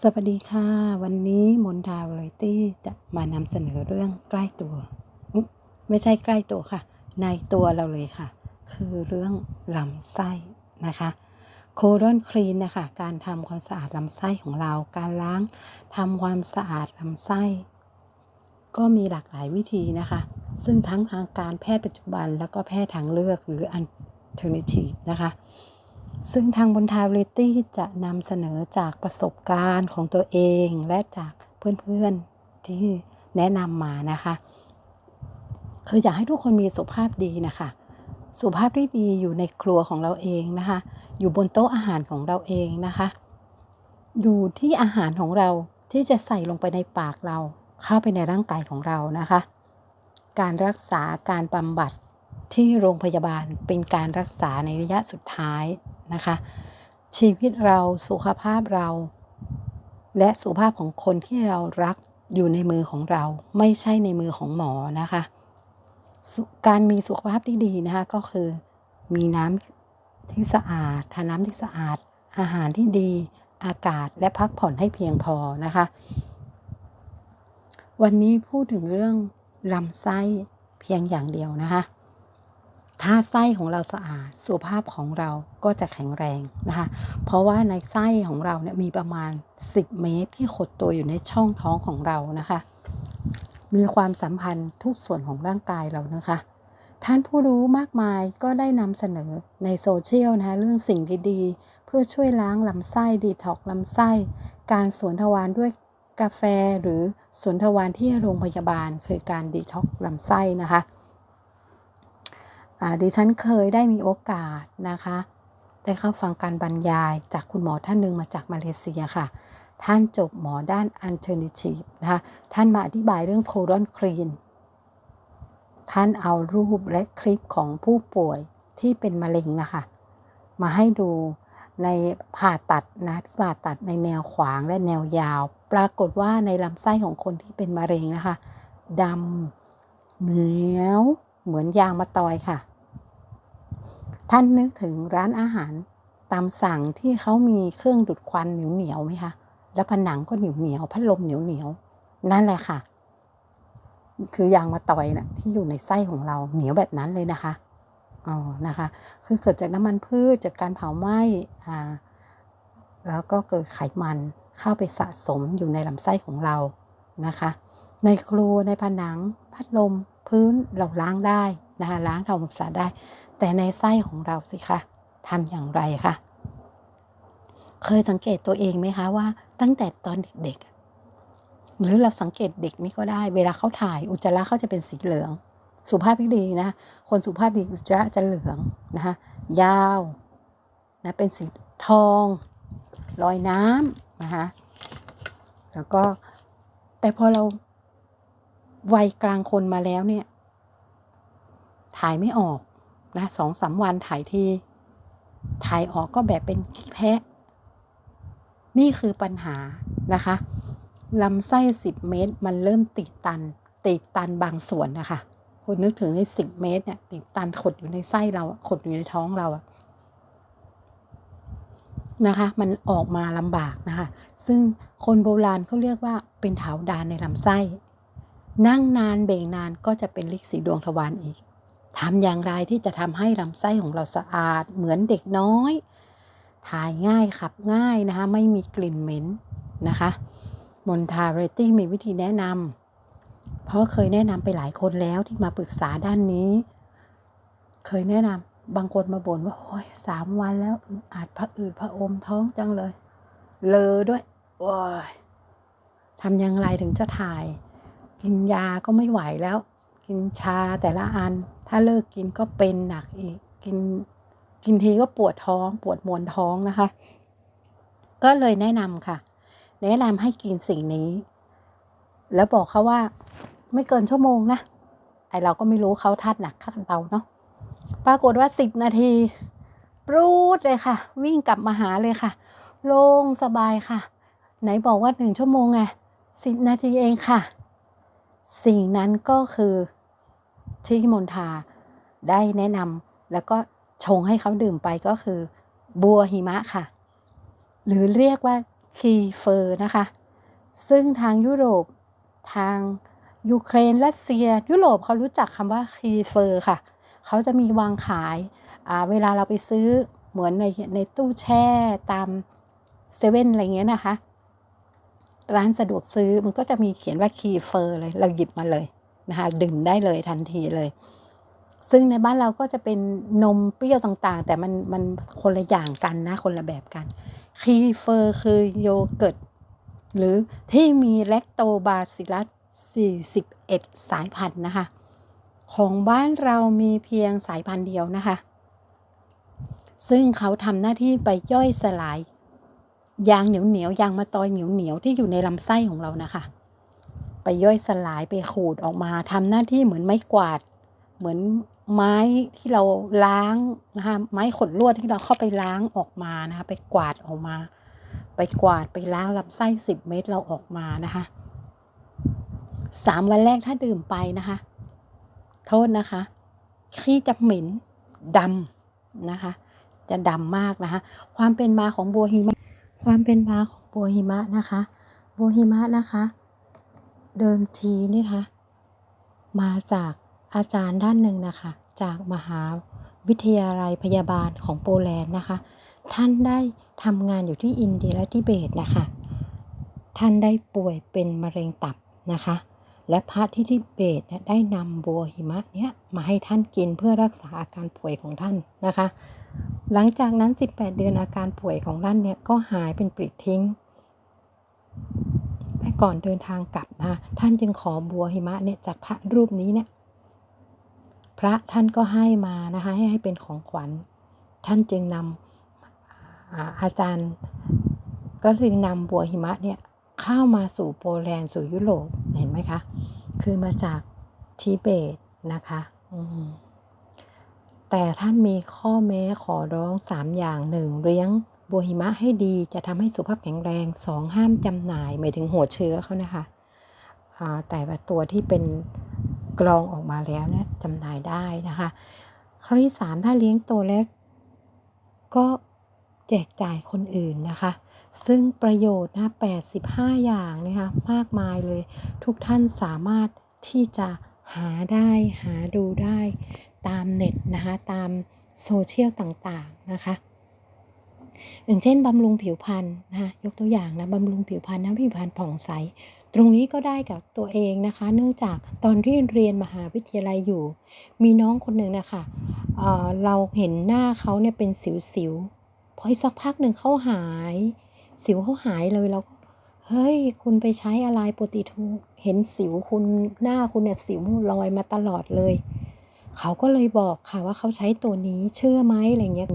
สวัสดีค่ะ วันนี้มนทาวไรตี้จะมานำเสนอเรื่องใกล้ตัว ไม่ใช่ใกล้ตัวค่ะ ในตัวเราเลยค่ะ คือเรื่องลำไส้นะคะโคดอนคลีนนะคะการทำความสะอาดลำไส้ของเรา การล้างทำความสะอาดลำไส้ ก็มีหลากหลายวิธีนะคะ ซึ่งทั้งทางการแพทย์ปัจจุบันแล้วก็แพทย์ทางเลือกหรือ alternative นะคะ ซึ่งทางบนทาริตี้จะนำเสนอจากประสบการณ์ของตัวเองและจากเพื่อนๆที่แนะนำมานะคะ คืออยากให้ทุกคนมีสุขภาพดีนะคะ สุขภาพที่ดีอยู่ในครัวของเราเองนะคะ อยู่บนโต๊ะอาหารของเราเองนะคะ อยู่ที่อาหารของเราที่จะใส่ลงไปในปากเรา เข้าไปในร่างกายของเรานะคะ การรักษาการบำบัด ที่โรงพยาบาลเป็นการรักษาในระยะสุดท้ายนะคะ ชีวิตเราสุขภาพเรา และสุขภาพของคนที่เรารักอยู่ในมือของเรา ไม่ใช่ในมือของหมอนะคะ การมีสุขภาพที่ดีนะคะก็คือ มีน้ำที่สะอาดทานน้ำที่สะอาด อาหารที่ดีอากาศและพักผ่อนให้เพียงพอนะคะ วันนี้พูดถึงเรื่องลำไส้เพียงอย่างเดียวนะคะ ถ้าไส้ของเราสะอาดสุขภาพของเราก็จะแข็งแรงนะคะ เพราะว่าในไส้ของเราเนี่ยมีประมาณ 10 เมตรที่ขดตัวอยู่ในช่องท้องของเรานะคะ มีความสัมพันธ์ทุกส่วนของร่างกายเรานะคะ ท่านผู้รู้มากมายก็ได้นำเสนอในโซเชียลนะคะเรื่องสิ่งดีๆ เพื่อช่วยล้างลำไส้ดีท็อกลำไส้ การสวนทวารด้วยกาแฟหรือสวนทวารที่โรงพยาบาลคือการดีท็อกลำไส้นะคะ ดิฉันเคยได้มีโอกาสนะคะได้เข้าฟังการบรรยายจากคุณหมอท่านหนึ่งมาจากมาเลเซียค่ะ ท่านจบหมอด้าน alternative นะคะ ท่านมาอธิบายเรื่องโคดอนคลีน ท่านเอารูปและคลิปของผู้ป่วยที่เป็นมะเร็งนะคะ มาให้ดูในผ่าตัดนะที่ผ่าตัดในแนวขวางและแนวยาว ปรากฏว่าในลำไส้ของคนที่เป็นมะเร็งนะคะดำเหนียวเหมือนยางมะตอยค่ะ ท่านนึกถึงร้านอาหารตามสั่งที่เขามีเครื่องดูดควันเหนียวเหนียวไหมคะแล้วผนังก็เหนียวเหนียวพัดลมเหนียวเหนียวนั่นแหละค่ะ คือยางมะตอยนะ่ะที่อยู่ในไส้ของเราเหนียวแบบนั้นเลยนะคะอ๋อนะคะคือเกิดจากน้ำมันพืชจากการเผาไหม้อ่าแล้วก็เกิดไขมันเข้าไปสะสมอยู่ในลำไส้ของเรานะคะ ในครัวในผนังพัดลมพื้นเราล้างได้นะคะล้างทำความสะอาดได้ แต่ในไส้ของเราสิคะทำอย่างไรคะเคยสังเกตตัวเองไหมคะว่า ตั้งแต่ตอนเด็กๆ หรือเราสังเกตเด็กนี่ก็ได้ เวลาเขาถ่ายอุจจาระเขาจะเป็นสีเหลือง สุภาพดีนะ คนสุภาพดีอุจจาระจะเหลืองนะคะยาวนะเป็นสีทองลอยน้ำนะคะแล้วก็แต่พอเราวัยกลางคนมาแล้วเนี่ย ถ่ายไม่ออก นะสองสามวันถ่ายที ถ่ายออกก็แบบเป็นแพะ นี่คือปัญหานะคะลำไส้สิบเมตร มันเริ่มติดตัน ติดตันบางส่วนนะคะคุณนึกถึงในสิบเมตรเนี่ยติดตันขดอยู่ในไส้เราขดอยู่ในท้องเราอะนะคะ มันออกมาลำบากนะคะ ซึ่งคนโบราณเขาเรียกว่าเป็นเถาดานในลำไส้ นั่งนานเบ่งนานก็จะเป็นลิกสีดวงทวารอีก ทำอย่างไรที่จะทำให้ลำไส้ของเราสะอาดเหมือนเด็กน้อย ถ่ายง่ายขับง่ายนะคะ ไม่มีกลิ่นเหม็นนะคะมนทาเรตติ้งมีวิธีแนะนำเพราะเคยแนะนำไปหลายคนแล้วที่มาปรึกษาด้านนี้ เคยแนะนำบางคนมาบ่นว่าโอ้ยสามวันแล้วอาจพระอืดพระอมท้องจังเลย เลอด้วยโอ้ยทำอย่างไรถึงจะถ่าย กินยาก็ไม่ไหวแล้ว กินชาแต่ละอัน ถ้าเลิกกินก็เป็นหนักอีก กินกินทีก็ปวดท้อง ปวดมวนท้องนะคะ ก็เลยแนะนำค่ะ แนะนำให้กินสิ่งนี้ แล้วบอกเขาว่าไม่เกินชั่วโมงนะ ไอเราก็ไม่รู้เขาทัดหนักขั้นเบาเนาะ ปรากฏว่าสิบนาที ปรูดเลยค่ะ วิ่งกลับมาหาเลยค่ะ โล่งสบายค่ะ ไหนบอกว่าหนึ่งชั่วโมงไงสิบนาทีเองค่ะ สิ่งนั้นก็คือ ที่มนทาได้แนะนำแล้วก็ชงให้เขาดื่มไปก็คือ บัวหิมะค่ะ หรือเรียกว่าคีเฟอร์นะคะ ซึ่งทางยุโรปทางยูเครนรัสเซีย ยุโรปเขารู้จักคำว่าคีเฟอร์ค่ะ เขาจะมีวางขาย เวลาเราไปซื้อเหมือนในในตู้แช่ตามเซเว่นอะไรเงี้ยนะคะ ร้านสะดวกซื้อมันก็จะมีเขียนว่าคีเฟอร์เลย เราหยิบมาเลย นะคะดื่มได้เลยทันทีเลย ซึ่งในบ้านเราก็จะเป็นนมเปรี้ยวต่างๆ แต่มันมันคนละอย่างกันนะคนละแบบกันคีเฟอร์คือโยเกิร์ตหรือที่มีแลคโตบาซิลัส 41 สายพันธุ์นะคะ ของบ้านเรามีเพียงสายพันธุ์เดียวนะคะ ซึ่งเขาทำหน้าที่ไปย่อยสลายยางเหนียวเหนียวยางมะตอยเหนียวเหนียวที่อยู่ในลำไส้ของเรานะคะ ไปย่อยสลายไปขูดออกมาทำหน้าที่เหมือนไม้กวาด เหมือนไม้ที่เราล้างนะคะไม้ขดลวดที่เราเข้าไปล้างออกมานะคะไปกวาดออกมา ไปกวาดไปล้างลำไส้สิบเม็ดเราออกมานะคะสามวันแรกถ้าดื่มไปนะคะ โทษนะคะขี้จะเหม็นดำนะคะ จะดำมากนะคะ ความเป็นมาของบัวหิมะ ความเป็นมาของบัวหิมะนะคะ บัวหิมะนะคะ เดิมทีนี่นะคะมาจากอาจารย์ด้านหนึ่งนะคะ จากมหาวิทยาลัยพยาบาลของโปแลนด์นะคะ ท่านได้ทำงานอยู่ที่อินเดียและทิเบตนะคะ ท่านได้ป่วยเป็นมะเร็งตับนะคะ และพระที่ทิเบตได้นำบัวหิมะเนี้ยมาให้ท่านกินเพื่อรักษาอาการป่วยของท่านนะคะ หลังจากนั้น 18 เดือนอาการป่วยของท่านเนี่ยก็หายเป็นปลิดทิ้ง ก่อนเดินทางกลับนะคะท่านจึงขอบัวหิมะเนี่ยจากพระรูปนี้เนี่ยพระท่านก็ให้มานะคะให้ให้เป็นของขวัญ ท่านจึงนำอาอาจารย์ก็เลยนำบัวหิมะเนี่ยเข้ามาสู่โปแลนด์สู่ยุโรปเห็นไหมคะ คือมาจากทิเบตนะคะแต่ท่านมีข้อแม้ขอร้องสามอย่างหนึ่งเลี้ยง บัวหิมะให้ดีจะทำให้สุขภาพแข็งแรงสองห้ามจำหน่ายหมายถึงหัวเชื้อเขานะคะแต่ว่าตัวที่เป็นกรองออกมาแล้วเนี่ยจำหน่ายได้นะคะข้อที่สามถ้าเลี้ยงโตแล้วก็แจกจ่ายคนอื่นนะคะ ซึ่งประโยชน์นะ85 อย่างนะคะมากมายเลย ทุกท่านสามารถที่จะหาได้หาดูได้ตามเน็ตนะคะ ตามโซเชียลต่างๆนะคะ อย่างเช่นบำรุงผิวพรรณนะคะยกตัวอย่างนะบำรุงผิวพรรณนะผิวพรรณผ่องใส ตรงนี้ก็ได้กับตัวเองนะคะ เนื่องจากตอนที่เรียนมหาวิทยาลัยอยู่ มีน้องคนหนึ่งนะคะเเราเห็นหน้าเขาเนี่ยเป็นสิวๆพออีกสักพักหนึ่งเขาหาย สิวเขาหายเลยเราก็เฮ้ย คุณไปใช้อะไรปกติทุเห็นสิวคุณหน้าคุณเนี่ยสิวลอยมาตลอดเลย เขาก็เลยบอกค่ะว่าเขาใช้ตัวนี้เชื่อไหมอะไรเงี้ย